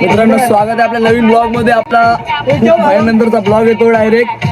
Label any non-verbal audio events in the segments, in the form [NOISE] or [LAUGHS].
मित्रांनो [LAUGHS] स्वागत आहे आपल्या नवीन ब्लॉगमध्ये आपला महिन्यानंतरचा ब्लॉग येतो डायरेक्ट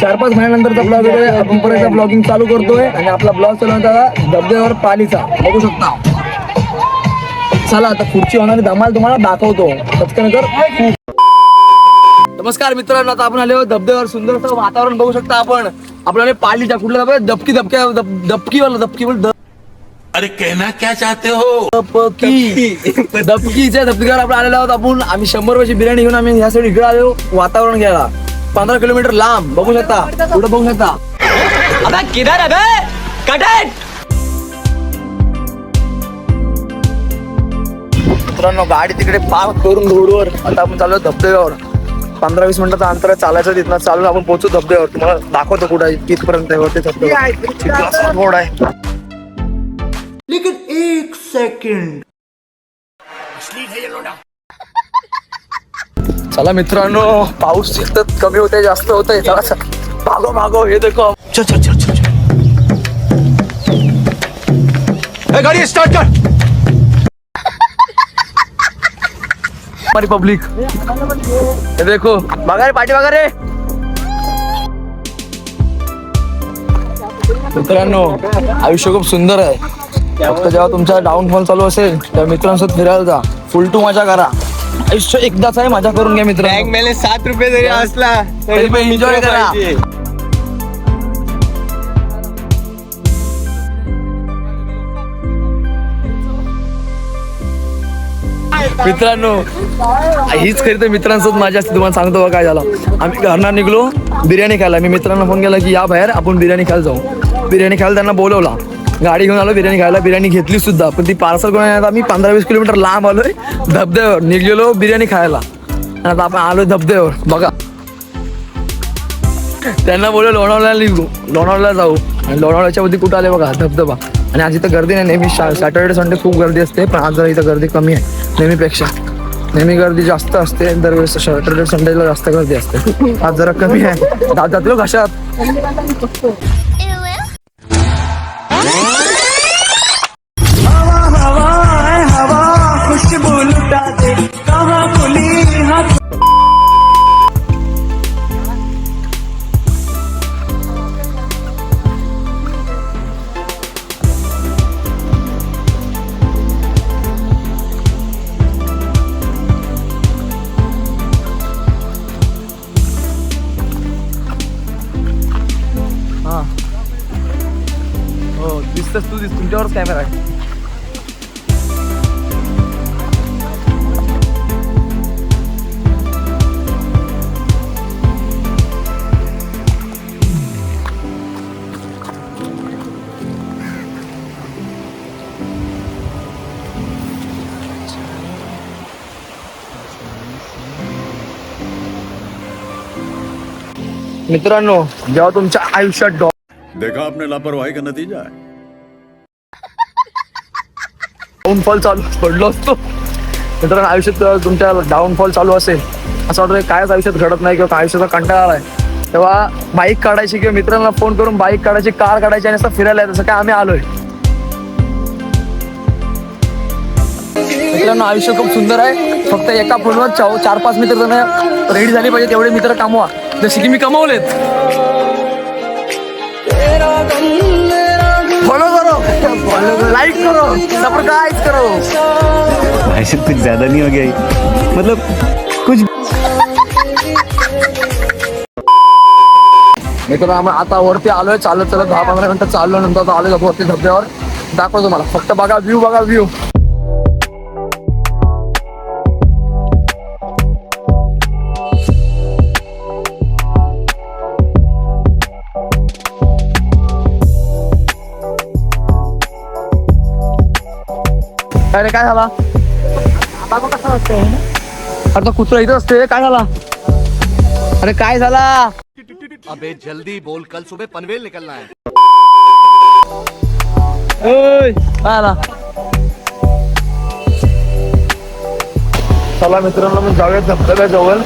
चार पाच महिन्यानंतरचा ब्लॉग येतोय. आपण परत ब्लॉगिंग चालू करतोय. आणि आपला ब्लॉग चालू होता धबधब्यावर पालीचा. बघू शकता. चला आता पुढची होणारी धमाल तुम्हाला दाखवतो. पटकन कर. नमस्कार मित्रांनो आता आपण आलो धबधब्यावर सुंदर असं वातावरण बघू शकता आपण. आपल्याला पालीच्या कुठल्या दबक्या दब- दबकीवाला दबकीवाला अरे कहना क्या चाहते हो? दबकी। दबकीच्या धबधब्यावर आपण आलेलो आहोत आपण आम्ही शंभर रुपयाची बिर्याणी घेऊन आम्ही ह्यासाठी इकडे आलो वातावरण घ्यायला. पंधरा किलोमीटर लांब बघू शकता. पुढे बघू शकता. मित्रांनो गाडी तिकडे पार्क करून रोडवर. आता आपण चाललो धबधब्यावर. पंधरा वीस मिनिटाचं अंतर आहे चालायचं तिथनं. चालून आपण पोहोचू धबधब्यावर. तुम्हाला दाखवतो कुठं आहे कितपर्यंत आहे वरती धबधबा रोड आहे. चला मित्रांनो पाऊस सतत कमी होते जास्त होतंय. चला चला. भागो भागो हे देखो. चल चल चल चल चल. ए, गाड़ी स्टार्ट कर. हमारी पब्लिक हे देखो. बघा रे पाठी बघा रे. मित्रांनो आयुष्य खूप सुंदर आहे. फक्त जेव्हा तुमचा डाऊनफॉल चालू असेल तेव्हा मित्रांसोबत फिरायला जा. फुल टू मजा करा. आयुष्य एकदाच आहे मजा करून घ्या मित्रांनो. मेले सात रुपये जरी असला तरी पण enjoy करा. मित्रांनो हीच खरी तर मित्रांसोबत माझ्या असते तुम्हाला सांगतो बघा काय झालं. आम्ही घरनं निघलो बिर्याणी खायला. मी मित्रांना फोन केला की या बाहेर आपण बिर्याणी खायला जाऊ. बिर्याणी खायला त्यांना बोलवला. गाडी घेऊन आलो बिर्याणी खायला. बिर्याणी घेतली सुद्धा. पण ती पार्सल करून आता आम्ही पंधरा वीस किलोमीटर लांब आलोय धबधब्यावर. निघलेलो बिर्याणी खायला. आणि आता आपण आलोय धबधब्यावर. बघा. त्यांना बोललो लोणावळ्याला निघू. लोणावळ्याला जाऊ. आणि लोणावळ्याच्या मध्ये कुठं आले बघा? धबधबा. आणि आज इथं गर्दी नाही. नेहमी सॅटर्डे संडे खूप गर्दी असते. पण आज जरा इथं गर्दी कमी आहे. नेहमीपेक्षा. नेहमी गर्दी जास्त असते. दरवेळेस सॅटर्डे संडेला जास्त गर्दी असते. आज जरा कमी आहे. दात जातलो कशात दिस तुमच्यावरच कॅमेरा आहे मित्रांनो आयुष्यात डॉ देखा आपने लापरवाही का नतीजा है। डाऊनफॉल चालू पडलो असतो. मित्रांनो आयुष्यात तुमच्या डाऊनफॉल चालू असेल असं वाटतं कायच आयुष्यात घडत नाही किंवा आयुष्याचा कंटाळा आलाय. तेव्हा बाईक काढायची किंवा मित्रांना फोन करून बाईक काढायची कार काढायची आणि असं फिरायला तसं काय आम्ही आलोय. मित्रांनो आयुष्य खूप सुंदर आहे. फक्त एका फोनवर चार चार पाच मित्र जण रेडी झाली पाहिजे तेवढे मित्र कामवा. जसे की मी कमवलेत. करो लाईक करो सबस्क्राइब करो. ऐसे कुछ ज्यादा नहीं हो गया? मतलब कुछ मित्रांनो आम्ही आता वरती आलोय चालत चालत दहा पंधरा मिनिटं चाललो नंतर आता आलोय वरती धबधब्यावर. दाखवतो मला फक्त बघा व्ह्यू बघा व्ह्यू अरे काय झाला? अरे तो कुत्रा इथं असते काय झाला? अरे काय झाला? अबे जल्दी बोल. कल सुबह पनवेल निकलना है. ओय काय आला चला मित्रांनो मी जाऊया धबधब्याजवळ.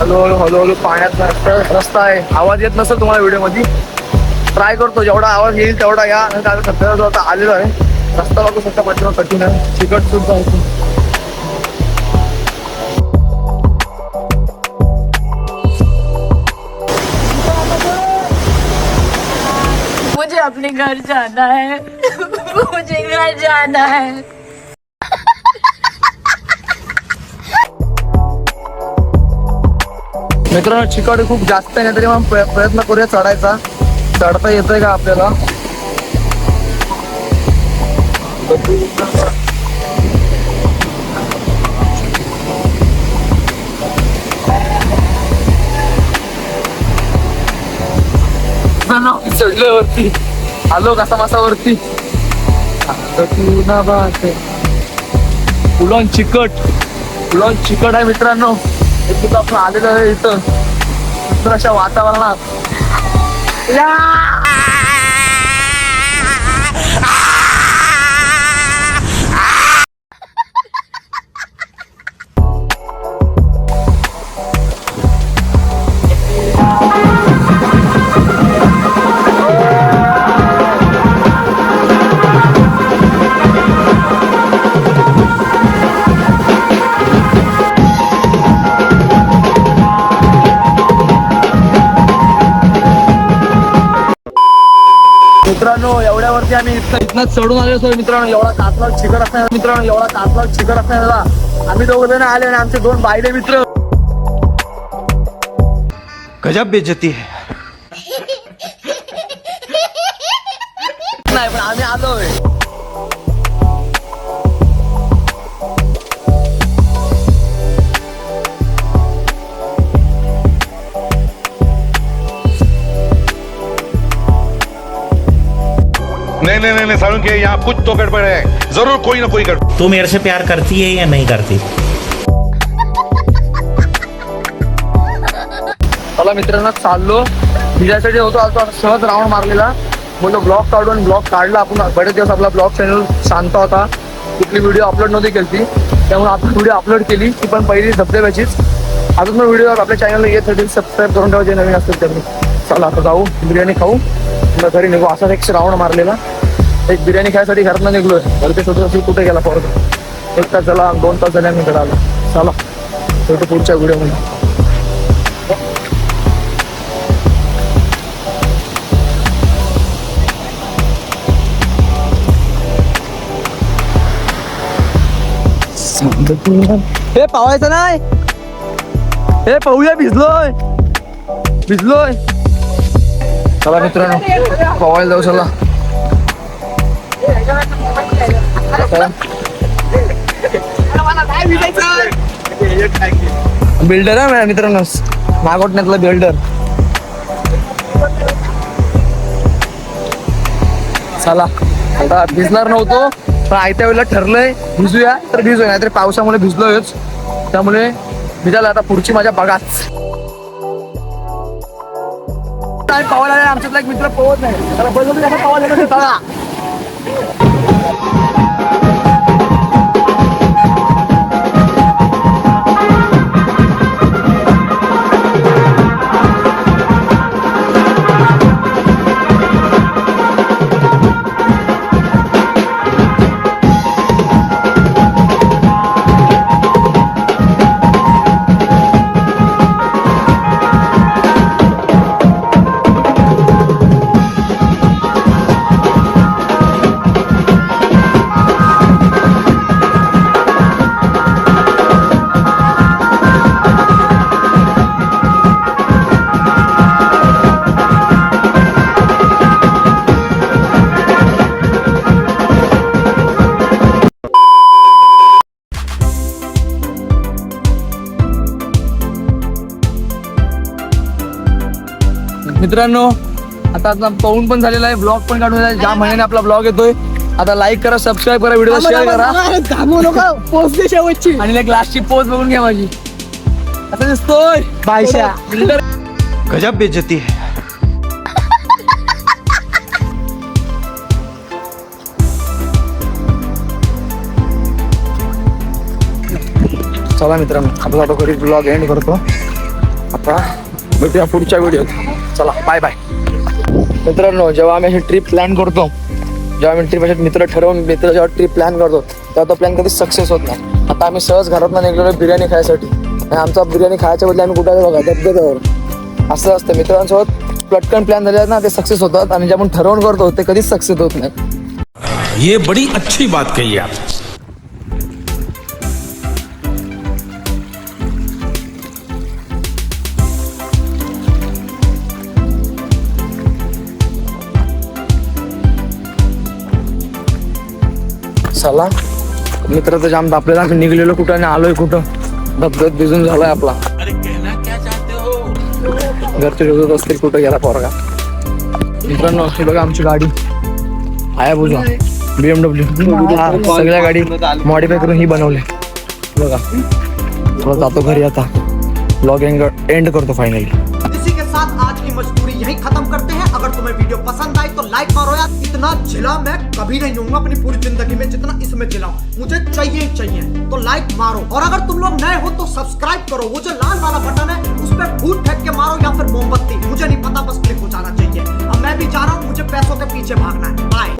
हळूहळू हळूहळू पाण्यात रस्ता रस्ता आहे. आवाज येत नसेल तुम्हाला व्हिडिओमध्ये ट्राय करतो जेवढा आवाज येईल तेवढा या. आणि आता धबधब्याजवळ आता आलेलो आहे. रस्ता बघू शकता पाठीमा कठीण आहे. तिकट सुद्धा आहे अपने घर जाना है। मुझे घर जाना है। मित्रांनो चिकाड खूप जास्त आहे ना तरी मग प्रयत्न करूया चढायचा. चढता येतोय का आपल्याला? चढलोय वरती आलो कसा मासा वरती फुलॉन चिकट फुलॉन चिकट आहे मित्रांनो एकदा आपण आलेलं आहे इथं सुंदर अशा वातावरणात मित्रांनो एवढ्यावरती आम्ही इथं इथनं चढून आलो असतो मित्रांनो. एवढा कातला चिकट असणार मित्रांनो एवढा कातला चिकट असणार आम्ही दोघ जण आले आणि आमचे दोन बायले मित्र. गजब बेइज्जती है। नाही पण आम्ही आलोय. नहीं नहीं नहीं, नहीं सारुण के यहाँ कुछ तो गड़बड़ है। जरूर कोई ना कोई गड़बड़। तू मेरे से प्यार करती है या नहीं करती? चला मित्रांनो चाललो. भिजासाठी होतो आज तो सहज राऊंड मारलेला. म्हणलं ब्लॉग काढून ब्लॉग काढला. आपण बरेच दिवस आपला ब्लॉग चॅनल शांत होता. कुठली व्हिडिओ अपलोड नव्हती केली त्यामुळे आपण व्हिडिओ अपलोड केली. ती पण पहिली धबधब्याचीच. अजून पण व्हिडिओ आपल्या चॅनलला येत होतील सबस्क्राईब करून ठेवा जे नवीन असतील त्यांनी. चला आता जाऊ. बिर्याणी खाऊ. तुला घरी निघू. असाच एक राऊंड मारलेला. एक बिर्याणी खायसाठी घरातनं निघलोय. घरचे शोधत असेल कुठे गेला परत एक तास झाला दोन तास झाले आम्ही इकडे आलो चला. भेटू पुढच्या व्हिडिओमध्ये हे पावायचं नाही. हे पाहूया भिजलोय. भिजलोय. चला मित्रांनो पवायला जाऊ चला. बिल्डर आहे माझ्या मित्रांनो नागोटण्यातला बिल्डर. चला आता भिजणार नव्हतो पण आयत्या वेळेला ठरलंय भिजूया. तर भिजूया नाहीतर पावसामुळे भिजलोयच. त्यामुळे भिजायला आता पुढची माझ्या बघाच. काय पवायला आले, आमच्यातला एक मित्र पोहत नाही. त्याला बोललो की पवायला मित्रांनो आता आता पाहून पण झालेला आहे ब्लॉग पण काढून आहे. ज्या महिन्याने आपला ब्लॉग येतोय आता लाईक करा सबस्क्राईब करा व्हिडिओ शेअर करा. आणि एक लास्टची पोस्ट बघून घ्या माझी. असं दिसतोय. बायशा. गजब बेइज्जती है। चला मित्रांनो आपला आता घरी ब्लॉग एंड करतो. आता भेटूया पुढच्या व्हिडिओत चला बाय बाय मित्रांनो जेव्हा आम्ही अशी ट्रिप प्लॅन करतो जेव्हा आम्ही ट्रिप असे मित्र ठरवून मित्र जेव्हा ट्रिप प्लॅन करतो तेव्हा तो प्लॅन कधी सक्सेस होत नाही. आता आम्ही सहज घरात निघलेलो बिर्याणी खायसाठी. आणि आमचा बिर्याणी खायच्या बदली आम्ही कुठे बघा धबधब्यावर. असं असतं मित्रांसोबत पटकन प्लॅन झाले ना ते सक्सेस होतात. आणि जे आपण ठरवून करतो ते कधीच सक्सेस होत नाही. ये बड़ी अच्छी बात कही आप. चला. मित्र तर जाम तापलेला आम्ही निघलेलो कुठं आणि आलोय कुठं? धबधब भिजून झालाय आपला. घरचे शोधत असतील कुठं गेला पोरगा. मित्रांनो हे बघा आमची गाडी. आया बुजा बीएमडब्ल्यू सगळ्या गाडी मॉडीफाय करून ही बनवली. बघा. थोडं जातो घरी आता. ब्लॉग एंड करतो फायनली साथ आज की मजदूरी यही खत्म करते हैं। अगर तुम्हें वीडियो पसंद आई तो लाइक मारो यार। इतना झिला मैं कभी नहीं हूँ अपनी पूरी ज़िंदगी में जितना इसमें झिला मुझे चाहिए चाहिए। तो लाइक मारो। और अगर तुम लोग नए हो तो सब्सक्राइब करो। वो जो लाल वाला बटन है, उस पर फूट फेंक के मारो या फिर मोमबत्ती। मुझे नहीं पता, बस क्लिक हो जाना चाहिए। अब मैं भी जा रहा हूँ, मुझे पैसों के पीछे भागना है। बाय